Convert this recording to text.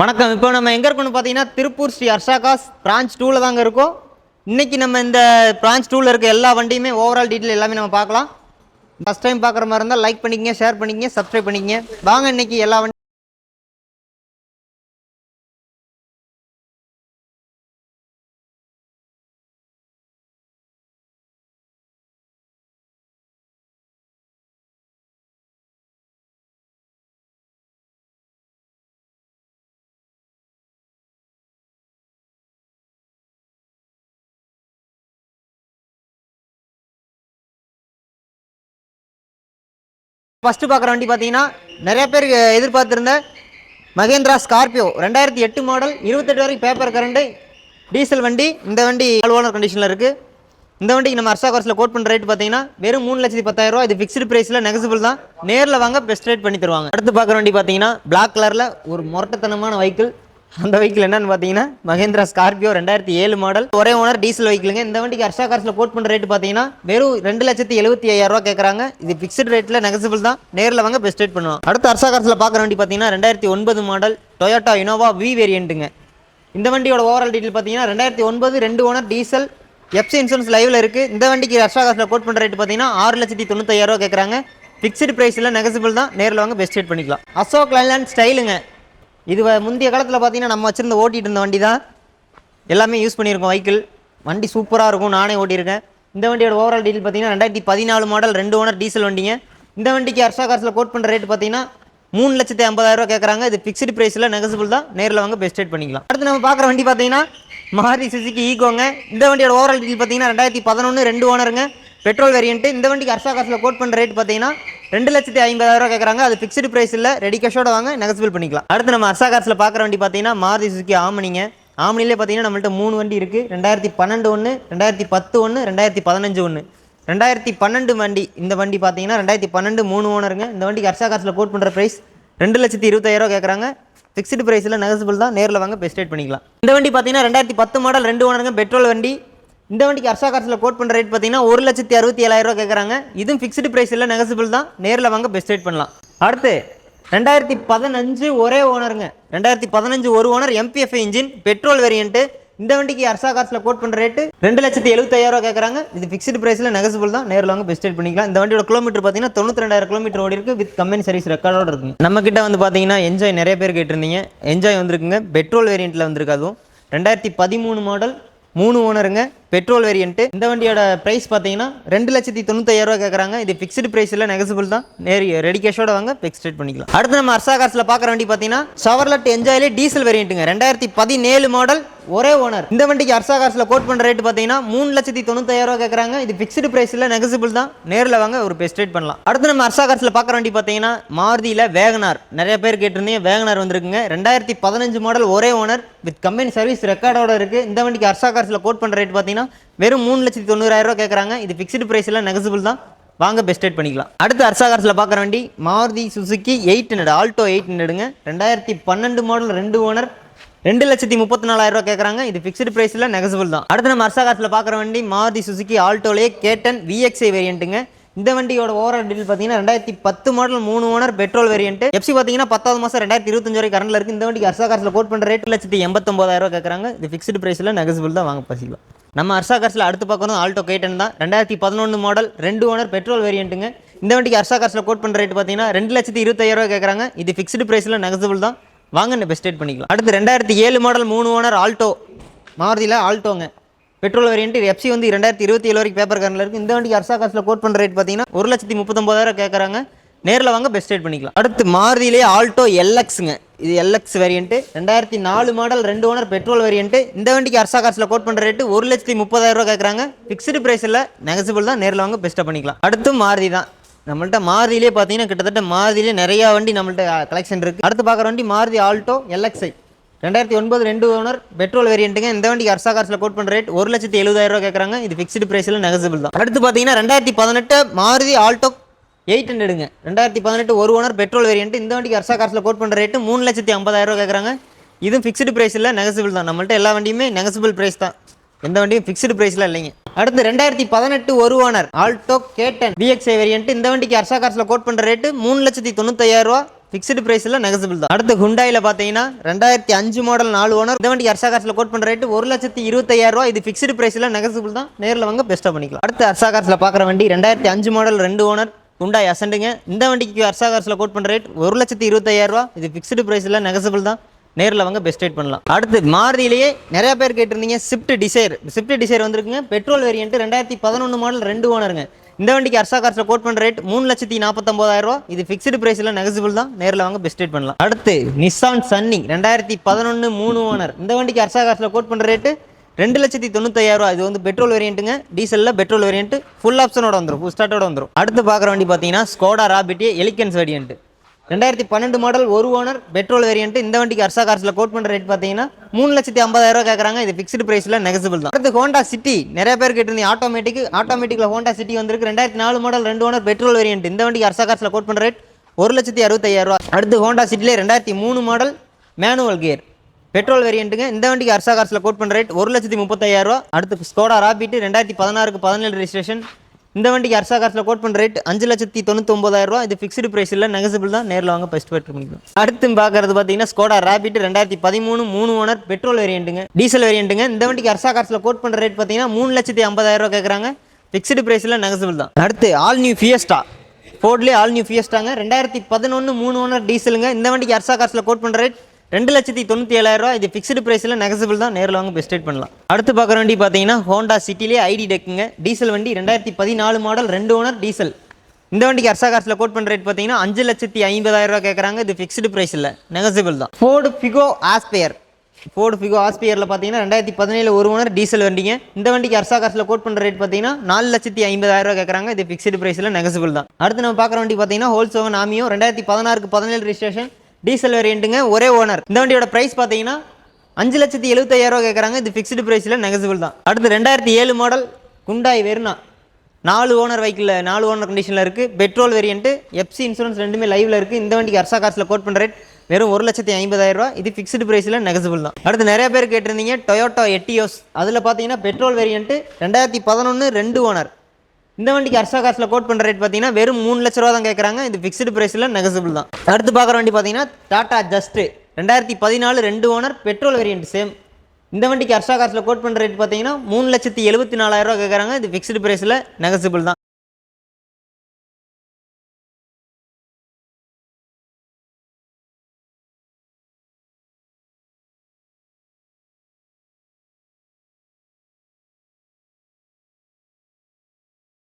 வணக்கம். இப்போ நம்ம எங்கே இருக்கோம்னு பார்த்தீங்கன்னா திருப்பூர் ஸ்ரீ அர்ஷாகாஸ் பிரான்ச் டூவில் தாங்க இருக்கோம். இன்றைக்கி நம்ம இந்த பிரான்ச் டூவில் இருக்க எல்லா வண்டியுமே ஓவரால் டீட்டெயில் எல்லாமே நம்ம பார்க்கலாம். ஃபஸ்ட் டைம் பார்க்குற மாதிரி இருந்தால் லைக் பண்ணிக்கங்க ஷேர் பண்ணிக்கங்க சப்ஸ்கிரைப் பண்ணிக்கங்க. வாங்க இன்னைக்கு எல்லா வண்டி ஃபஸ்ட்டு பார்க்குற வண்டி பார்த்தீங்கன்னா நிறைய பேர் எதிர்பார்த்துருந்த மகேந்திரா ஸ்கார்பியோ ரெண்டாயிரத்தி எட்டு மாடல் இருபத்தெட்டு வரைக்கும் பேப்பர் கரண்ட்டு டீசல் வண்டி. இந்த வண்டி ஓனர் கண்டிஷனில் இருக்குது இந்த வண்டிக்கு நம்ம அர்சா கோர்ஸில் கோட் பண்ணுற ரேட் பார்த்தீங்கன்னா வெறும் மூணு லட்சத்தி பத்தாயிரம் ரூபா இது ஃபிக்ஸ்டு ப்ரைஸில் நெகசிபிள் தான். நேரில் வாங்க பெஸ்ட் ரேட் பண்ணி தருவாங்க. அடுத்து பார்க்குற வண்டி பார்த்தீங்கன்னா பிளாக் கலரில் ஒரு முரட்டத்தனமான வெஹிக்கிள் அந்த வெஹிக்கிள் என்னன்னு பார்த்தீங்கன்னா மகேந்திரா ஸ்கார்பியோ ரெண்டாயிரத்தி ஏழு மாடல் ஒரே ஓனர் டீசல் வெஹிக்கிளுங்க இந்த வண்டிக்கு அர்ஷா கார்ஸில் கோட் பண்ணுற ரேட் பார்த்தீங்கன்னா வெறும் ரெண்டு லட்சத்தி எழுபத்தி ஐயாயிரம் ரூபா கேட்குறாங்க இது ஃபிக்ஸ்டு ரேட்டில் நெகசிபிள் தான். நேரில் வாங்க பெஸ்ட் ரேட் பண்ணுவோம் அடுத்து அர்ஷா கார்ஸில் பார்க்குற வண்டி பார்த்தீங்கன்னா ரெண்டாயிரத்தி ஒன்பது மாடல் டொயோட்டா இனோவா வி வேரியண்ட்டுங்க இந்த வண்டியோட ஓவரால் டீட்டெயில் பார்த்தீங்கன்னா ரெண்டாயிரத்தி ஒன்பது ரெண்டு ஓனர் டீசல் எஃப்சி இன்சூரன்ஸ் லைவில் இருக்குது இந்த வண்டிக்கு அர்ஷா கார்ஸில் கோட் பண்ணுற ரேட் பார்த்தீங்கன்னா ஆறு லட்சத்தி தொண்ணூத்தாயிரம் ரூபா கேட்குறாங்க ஃபிக்ஸ்டு ப்ரைஸில் நெகசிபிள் தான். நேரில் வாங்க பெஸ்ட் ரேட் பண்ணிக்கலாம். அசோக் லைலாண்ட் ஸ்டைலுங்க இது வ- முந்தைய காலத்தில் பார்த்தீங்கன்னா நம்ம வச்சுருந்த ஓட்டிகிட்டு இருந்த வண்டி தான் எல்லாமே யூஸ் பண்ணியிருக்கோம் வைக்கிள் வண்டி சூப்பராக இருக்கும் நானே ஓட்டியிருக்கேன். இந்த வண்டியோட ஓவரால் டீட்டெயில் பார்த்தீங்கன்னா ரெண்டாயிரத்தி பதினாலு மாடல் ரெண்டு ஓனர் டீசல் வண்டிங்க. இந்த வண்டிக்கு அர்ஷா காசில் கோட் பண்ணுற ரேட் பார்த்தீங்கன்னா மூணு லட்சத்தி ஐம்பதாயிரரூவா கேட்குறாங்க இது ஃபிக்ஸ்டு ப்ரைஸில் நெகசிபிள் தான். நேரில் வாங்க பெஸ்ட் ரேட் பண்ணிக்கலாம். அடுத்து நம்ம பார்க்குற வண்டி பார்த்தீங்கன்னா மாரி சிசிக்கு ஈகோங்க இந்த வண்டியோட ஓவரால் டீல் பார்த்தீங்கன்னா ரெண்டாயிரத்தி பதினொன்று ரெண்டு ஓனருங்க பெட்ரோல் வேரியன்ட்டு இந்த வண்டிக்கு அர்ஷா காசில் கோட் பண்ணுற ரேட் பார்த்தீங்கன்னா ரெண்டு லட்சத்தி ஐம்பதாயிரம் கேட்குறாங்க அது ஃபிக்ஸ்டு ப்ரைஸ் இல்லை ரெடி கேஷோட வாங்க நெகசிபிள் பண்ணிக்கலாம். அடுத்து நம்ம அர்ஷா காசில் பார்க்குற வண்டி பார்த்தீங்கன்னா மாருதி சுசுகி ஆமனிங்க ஆமனிலே பார்த்தீங்கன்னா நம்மள்ட்ட மூணு வண்டி இருக்குது ரெண்டாயிரத்தி பன்னெண்டு ஒன்று ரெண்டாயிரத்தி பத்து ஒன்று ரெண்டாயிரத்தி பதினஞ்சு ஒன்று ரெண்டாயிரத்தி பன்னெண்டு வண்டி இந்த வண்டி பார்த்தீங்கன்னா ரெண்டாயிரத்தி பன்னெண்டு மூணு ஓனருங்க. இந்த வண்டிக்கு அர்ஷா காசில் கோட் பண்ணுற ப்ரைஸ் ரெண்டு லட்சத்தி இருபத்தாயிரம் கேட்குறாங்க ஃபிக்ஸ்டு ப்ரைஸில் நெகசிபிள் தான். நேரில் வாங்க பெஸ்ட் ரேட் பண்ணிக்கலாம். இந்த வண்டி பார்த்தீங்கன்னா ரெண்டாயிரத்தி பத்து மாடல் ரெண்டு ஓனருங்க. பெட்ரோல் வண்டி இந்த வண்டிக்கு அர்ஷா காசில் கோட் பண்ணுற ரேட் பார்த்தீங்கன்னா ஒரு லட்சத்தி அறுபத்தி ஏழாயிரம் ரூபா கேட்குறாங்க இதுவும் ஃபிக்ஸ்டு ப்ரைஸ் இல்லை நெகசிபிள் தான். நேரில் வாங்க பெஸ்ட் ரேட் பண்ணலாம். அடுத்து ரெண்டாயிரத்தி பதினஞ்சு ஒரே ஓனருங்க ரெண்டாயிரத்தி பதினஞ்சு ஒரு owner MPF engine petrol variant இந்த வண்டிக்கு அர்ஷா காசில் கோட் பண்ணுற ரேட்டு ரெண்டு லட்சத்தி எழுபத்தாயிரம் ரூபா கேட்குறாங்க இது ஃபிக்ஸ்டு ப்ரைஸில் நெகசிபிள் தான். நேரில் வாங்க பெஸ்ட் ரேட் பண்ணிக்கலாம். இந்த வண்டியோட கிலோமீட்டர் பார்த்தீங்கன்னா தொண்ணூற்றி ரெண்டாயிரம் கிலோமீட்டர் ஓடி இருக்கு வித் கம்பெனி சர்வீஸ் ரெக்கார்டோட இருக்குது நம்ம கிட்ட வந்து பார்த்தீங்கன்னா என்ஜாய் நிறைய பேர் கேட்டிருந்தீங்க. என்ஜாய் வந்திருக்குங்க. பெட்ரோல் வேரியண்ட்டில் வந்திருக்கு அதுவும். ரெண்டாயிரத்தி பதிமூணு மாடல் மூணு ஓனருங்க பெட்ரோல் வேரியன்ட்டு இந்த வண்டியோட ப்ரைஸ் பார்த்தீங்கன்னா ரெண்டு லட்சத்தி தொண்ணூத்தாயிரம் ரூபா கேட்குறாங்க இது ஃபிக்ஸ்டு ப்ரைஸில் இல்லை நெகசிபிள் தான். நேரி ரெடி கேஷோட வாங்க ஃபிக்ஸ் ரேட் பண்ணிக்கலாம். அடுத்து நம்ம அர்சா காசில் பார்க்குற வண்டி பார்த்தீங்கன்னா ஷவர்லட் என்ஜாயிலே டீசல் வேரியண்ட்டுங்க ரெண்டாயிரத்தி பதினேழு மாடல் ஒரே ஓனர். இந்த வண்டிக்கு அர்சா காசில் கோட் பண்ணுற ரேட் பார்த்தீங்கன்னா மூணு லட்சத்தி தொண்ணூத்தாயிரம் ரூபா கேட்குறாங்க இது ஃபிக்ஸ்டு ப்ரைஸில் நெகசிபிள் தான். நேரில் வாங்க ஒரு பெஸ்ட் ரேட் பண்ணலாம். அடுத்து நம்ம அர்சா காசில் பார்க்குற வண்டி பார்த்தீங்கன்னா மாருதியில் வேகனார் நிறைய பேர் கேட்டிருந்தீங்க வேகனார் வந்திருக்குங்க. ரெண்டாயிரத்தி பதினஞ்சு மாடல் ஒரே ஓனர் வித் கம்பெனி சர்வீஸ் ரெக்கார்டோட இருக்குது இந்த வண்டிக்கு அர்சா காசில் கோட் பண்ணுற ரேட் பார்த்தீங்கன்னா வெறும் மூணு லட்சத்தி தொண்ணூறாயிரம் ரூபா கேட்குறாங்க இது ஃபிக்ஸ்டு ப்ரைஸில் நெகசிபிள் தான். வாங்க பெஸ்ட் ரேட் பண்ணிக்கலாம். அடுத்து அர்சா கார்ஸில் பார்க்குற வண்டி Maruti Suzuki eight hundred Alto eight ஹண்ட்ரடுங்க ரெண்டாயிரத்தி பன்னெண்டு மாடல் ரெண்டு ஓனர் ரெண்டு லட்சத்தி முப்பத்தி நாலாயிரம் ரூபா கேட்குறாங்க இது ஃபிக்ஸ்டு ப்ரைஸில் நெகசபிள் தான். அடுத்து நம்ம அர்சா கார்ஸில் பார்க்குற வண்டி மாருதி சுசுக்கி ஆல்டோலே கேட்டன் விஎக்ஸ்ஐ வேரியண்ட்டுங்க இந்த வண்டியோட ஓவரால் டீல் பார்த்தீங்கன்னா ரெண்டாயிரத்தி பத்து மாடல் மூணு ஓனர் பெட்ரோல் வேரியன்ட் எஃப்சி பார்த்தீங்கன்னா பத்தாவது மாதம் ரெண்டாயிரத்தி இருபத்தஞ்சு வரை கரண்டில் இருக்குது இந்த வண்டிக்கு அர்சா காசில் கோட் பண்ணுற ரேட் லட்சத்தி எண்பத்தொம்பதாயிரம் ரூபா கேட்குறாங்க இது ஃபிக்ஸ்டு ப்ரைஸில் நெகசிபிள் தான். வாங்க பசிக்கலாம் நம்ம அர்சா காசில் அடுத்து பார்க்கணும் ஆல்டோ கேட்டன் தான். ரெண்டாயிரத்தி பதினொன்று மாடல் ரெண்டு ஓனர் பெட்ரோல் வேரியண்ட்டுங்க இந்த வண்டிக்கு அர்சா காசில் கோட் பண்ணுற ரேட் பார்த்தீங்கன்னா ரெண்டு லட்சத்தி இருபத்தாயிரம் ரூபா கேட்குறாங்க இது ஃபிக்ஸ்டு ப்ரைஸில் நெகசிபிள் தான். வாங்க பெஸ்ட் பண்ணிக்கலாம். அடுத்து ரெண்டாயிரத்தி ஏழு மாடல் மூணு ஓனர் ஆல்டோ மாருதியில் ஆல்டோங்க பெட்ரோல் வேரியன்ட் எஃப்சி வந்து ரெண்டாயிரத்தி இருபத்தி ஏழு வரைக்கும் பேப்பர் காரில் இருக்குது இந்த வண்டிக்கு அர்சா காசில் கோட் பண்ணுற ரேட் பார்த்தீங்கன்னா ஒரு லட்சத்தி முப்பத்தொம்பதாயிரம் கேட்குறாங்க நேரில் வாங்க பெஸ்ட் ரேட் பண்ணிக்கலாம். அடுத்து மாருதியிலே ஆல்டோ எல்எக்ஸுங்க இது எல்எக்ஸ் வேரியன்ட்டு ரெண்டாயிரத்தி நாலு மாடல் ரெண்டு ஓனர் பெட்ரோல் வேரியன்ட்டு இந்த வண்டிக்கு அர்சா காசில் கோட் பண்ணுற ரேட்டு ஒரு லட்சத்தி முப்பதாயிரம் ரூபா கேட்குறாங்க ஃபிக்ஸ்டு ப்ரைஸில் நெகசிபிள் தான். நேரில் வாங்க பெஸ்ட்டாக பண்ணிக்கலாம். அடுத்து மாருதி தான். நம்மள்ட்ட மாருதியிலே பார்த்தீங்கன்னா கிட்டத்தட்ட மாருதியிலே நிறையா வண்டி நம்மள்ட்ட கலெக்ஷன் இருக்குது அடுத்து பார்க்குற வண்டி மாருதி ஆல்டோ எல்எக்ஸ்ஐ. ரெண்டாயிரத்தி ஒன்பது ரெண்டு ஓனர் பெட்ரோல் வேரியண்ட்டுங்க இந்த வண்டி அர்சா கார்ஸில் கோட் பண்ணுற ரேட் ஒரு லட்சத்தி எழுபதாயிரம் ரூபா கேட்குறாங்க இது ஃபிக்ஸ்டு ப்ரைஸில் நெகசிபிள் தான். அடுத்து பார்த்தீங்கன்னா ரெண்டாயிரத்தி பதினெட்டு மாருதி ஆல்டோ எயிட் ஹண்ட்ரடுங்க ரெண்டாயிரத்தி பதினெட்டு ஒரு ஓனர் பெட்ரோல் வேரியண்ட் இந்த வண்டிக்கு அர்சா கார்ஸில் கோட் பண்ணுற ரேட்டு மூணு லட்சத்தி ஐம்பதாயிரம் ரூபா கேட்குறாங்க இதுவும் ஃபிக்ஸ்டு ப்ரைஸ் இல்லை நெகசிபிள் தான். நம்மள்ட்ட எல்லா வண்டியுமே நெகசிபிள் ப்ரைஸ் தான். எந்த வண்டியும் ஃபிக்ஸ்டு ப்ரைஸில் இல்லைங்க. அடுத்து ரெண்டாயிரத்தி பதினெட்டு ஒரு ஓனர் ஆல்டோ கேட்டன். விஎக்ஸ்ஐ வேரியன்ட் இந்த வண்டிக்கு அர்ஷா கார்ஸில் கோட் பண்ணுற ரேட்டு மூணு லட்சத்தி தொண்ணூத்தாயிரம் ரூபா. ஃபிக்ஸ்டு ப்ரைஸில் நெகசிபிள் தான். அடுத்து ஹுண்டாயில் பார்த்தீங்கன்னா ரெண்டாயிரத்தி அஞ்சு மாடல் நாலு ஓனர் இந்த வண்டி அர்ஷா காசில் கோட் பண்ணுற ரேட்டு ஒரு லட்சத்தி இருபத்தாயிரம் ரூபா. இது ஃபிக்ஸ்டு ப்ரைஸில் நெகசிபிள் தான். நேரில் வாங்க பெஸ்ட்டாக பண்ணிக்கலாம். அடுத்து அர்ஷா காசில் பார்க்குற வண்டி ரெண்டாயிரத்தி அஞ்சு மாடல் ரெண்டு ஓனர் ஹுண்டாய் அசண்டுங்க இந்த வண்டிக்கு அர்ஷா காசில் கோட் பண்ணுற ரேட் ஒரு லட்சத்தி இருபத்தாயிரம் ரூபா. இது ஃபிக்ஸ்டு ப்ரைஸில் நெகசிபிள் தான். நேரில் வாங்க பெஸ்ட் ரேட் பண்ணலாம். அடுத்து மாருதியிலேயே நிறைய பேர் கேட்டிருந்தீங்க ஸ்விஃப்ட் டிசைர் ஸ்விஃப்ட் டிசைர் வந்திருக்குங்க. பெட்ரோல் வேரியன்ட் ரெண்டாயிரத்தி பதினொன்று மாடல் ரெண்டு ஓனருங்க இந்த வண்டிக்கு அர்சா கார்ஸில் கோட் பண்ணுற ரேட் மூணு லட்சத்தி நாற்பத்தொம்பதாயிரம் ரூபா. இது ஃபிக்ஸ்டு ப்ரைஸில் நெகசிபிள் தான். நேரில் வாங்க பெஸ்ட் ரேட் பண்ணலாம். அடுத்து நிசான் சன்னி ரெண்டாயிரத்தி பதினொன்று மூணு ஓனர் இந்த வண்டிக்கு அர்சா கார்ஸில் கோட் பண்ணுற ரேட்டு ரெண்டு லட்சத்தி தொண்ணூத்தாயிரம் ரூபா. இது வந்து பெட்ரோல் வேரியண்ட்டுங்க டீசலில் பெட்ரோல் வேரியண்ட் ஃபுல் ஆப்ஷனோட வந்துடும் ஃபுல் ஸ்டார்ட்டோட வந்துடும் அடுத்து பார்க்குற வண்டி பார்த்தீங்கன்னா ஸ்கோடா ராபிட்டி எலிகன்ஸ் வேரியண்ட் ரெண்டாயிரத்தி பன்னெண்டு மாடல் ஒரு ஓனர் பெட்ரோல் வேரியன்ட் இந்த வண்டிக்கு அர்சா கார்ஸில் கோட் பண்ணுற ரேட் பார்த்தீங்கன்னா மூணு லட்சத்தி ஐம்பதாயிரம் ரூபா கேட்குறாங்க இது ஃபிக்ஸ்டு ப்ரைஸில் நெகசிபிள் தான். அடுத்து ஹோண்டா சிட்டி நிறைய பேர் கேட்டிருந்தீங்க ஆட்டோமேட்டிக் ஆட்டோமேட்டிக்கில் ஹோண்டா சிட்டி வந்திருக்கு. ரெண்டாயிரத்தி நாலு மாடல் ரெண்டு ஓனர் பெட்ரோல் வேரியன்ட் இந்த வண்டிக்கு அர்சா கார்ஸில் கோட் பண்ணுற ரேட் ஒரு லட்சத்தி அறுபத்தையாயிரம் ரூபா அடுத்து ஹோண்டா சிட்டிலே ரெண்டாயிரத்தி மூணு மாடல் மேனுவல் கியர் பெட்ரோல் வேரியண்ட்டுங்க இந்த வண்டிக்கு அர்சா கார்ஸில் கோட் பண்ணுற ரேட் ஒரு லட்சத்தி முப்பத்தாயிரம் ரூபா அடுத்து ஸ்கோடா ராபிட்டு ரெண்டாயிரத்தி பதினாறுக்கு பதினேழு ரெஜிஸ்ட்ரேஷன் இந்த வண்டிக்கு அர்சா காசில் கோட் பண்ணுற ரேட் அஞ்சு லட்சத்தி தொண்ணூத்தொம்பதாயிரம் ரூபா இது ஃபிக்ஸ்டு ப்ரைஸ் இல்லை நெகசிபிள் தான். நேரில் வாங்க பெஸ்ட் பெட்ரோல் பண்ணிக்கலாம் அடுத்து பார்க்கறது பார்த்தீங்கன்னா ஸ்கோடா ரேபிட் ரெண்டாயிரத்தி பதிமூணு மூணு ஓனர் பெட்ரோல் வேரியண்ட்டுங்க டீசல் வேரியண்ட்டுங்க இந்த வண்டிக்கு அர்சா காசில் கோட் பண்ணுற ரேட் பார்த்தீங்கன்னா மூணு லட்சத்தி ஐம்பதாயிரம் ரூபா கேட்குறாங்க ஃபிக்ஸ்டு ப்ரைஸில் நெகசிபிள் தான். அடுத்து ஆல் நியூ ஃபியஸ்டா ஃபோர்ட்லேயே ஆல் நியூ ஃபியஸ்டாங்க ரெண்டாயிரத்தி பதினொன்று மூணு ஓனர் டீசலுங்க இந்த வண்டிக்கு அர்சா காசில் கோட் பண்ணுற ரேட் ரெண்டு லட்சத்தி தொண்ணூற்றி ஏழாயிரரூவா ரூபா இது ஃபிக்ஸ்டு ப்ரைஸில் நெகசிபிள் தான். நேரில் வாங்க பெஸ்ட் ரேட் பண்ணலாம். அடுத்து பார்க்குற வண்டி பார்த்தீங்கன்னா ஹோண்டா சிட்டிலே ஐடி டெக்குங்க டீசல் வண்டி ரெண்டாயிரத்தி பதினாலு மாடல் ரெண்டு ஓனர் டீசல் இந்த வண்டிக்கு அர்சா காசில் கோட் பண்ணுற ரேட் பார்த்தீங்கன்னா அஞ்சு லட்சத்தி ஐம்பதாயிரம் ரூபா கேட்குறாங்க இது ஃபிக்ஸ்டு ப்ரைஸ் இல்லை நெகசிபிள் தான். Ford Figo Aspire Ford Figo ஆஸ்பியரில் பார்த்தீங்கன்னா ரெண்டாயிரத்தி பதினேழு ஒரு ஓனர் டீசல் வண்டிங்க. இந்த வண்டிக்கு அர்சா காசில் கோட் பண்ணுற ரேட் பார்த்தீங்கன்னா நாலு லட்சத்தி ஐம்பதாயிரரூவா கேட்குறாங்க இது ஃபிக்ஸ்டு ப்ரைஸில் நெகசபிள் தான். அடுத்து நம்ம பார்க்குற வண்டி பார்த்தீங்கன்னா ஹோல்சோவன் ஆமியோ ரெண்டாயிரத்தி பதினாறுக்கு பதினேழு ரிஜிஸ்ட்ரேஷன் டீசல் வேரியண்ட்டுங்க ஒரே ஓனர் இந்த வண்டியோட ப்ரைஸ் பார்த்தீங்கன்னா அஞ்சு லட்சத்தி எழுபத்தாயிரம் ரூபா கேட்குறாங்க இது ஃபிக்ஸ்டு ப்ரைஸில் நெகசிபிள் தான். அடுத்து ரெண்டாயிரத்தி ஏழு மாடல் குண்டாய் வெர்னா நாலு ஓனர் வைக்கிளில் நாலு ஓனர் கண்டிஷனில் இருக்குது பெட்ரோல் வேரியண்ட்டு எஃப்சி இன்சூரன்ஸ் ரெண்டுமே லைவில் இருக்குது இந்த வண்டிக்கு அர்சா காசில் கோட் பண்ணுற ரேட் வெறும் ஒரு லட்சத்தி ஐம்பதாயிரரூபா இது ஃபிக்ஸ்டு ப்ரைஸில் நெகசிபிள் தான். அடுத்து நிறைய பேர் கேட்டிருந்தீங்க டொயோட்டோ எட்டியோஸ் அதில் பார்த்தீங்கன்னா பெட்ரோல் வேரியண்ட்டு ரெண்டாயிரத்தி பதினொன்று ரெண்டு ஓனர் இந்த வண்டிக்கு அர்சா காசில் கோட் பண்ணுற ரேட் பார்த்தீங்கன்னா வெறும் மூணு லட்ச ரூபா தான் கேட்குறாங்க இது ஃபிக்ஸ்டு ப்ரைஸில் நெகசிபிள் தான். அடுத்து பார்க்குற வண்டி பார்த்தீங்கன்னா டாடா ஜஸ்ட்டு ரெண்டாயிரத்தி பதினாலு ரெண்டு ஓனர் பெட்ரோல் வேரியன்ட் சேம் இந்த வண்டிக்கு அர்ஷா காசில் கோட் பண்ணுற ரேட் பார்த்தீங்கன்னா மூணு லட்சத்தி எழுபத்தி நாலாயிரம் ரூபா கேட்குறாங்க இது ஃபிக்ஸ்டு ப்ரைஸில் நெகசிபிள் தான்.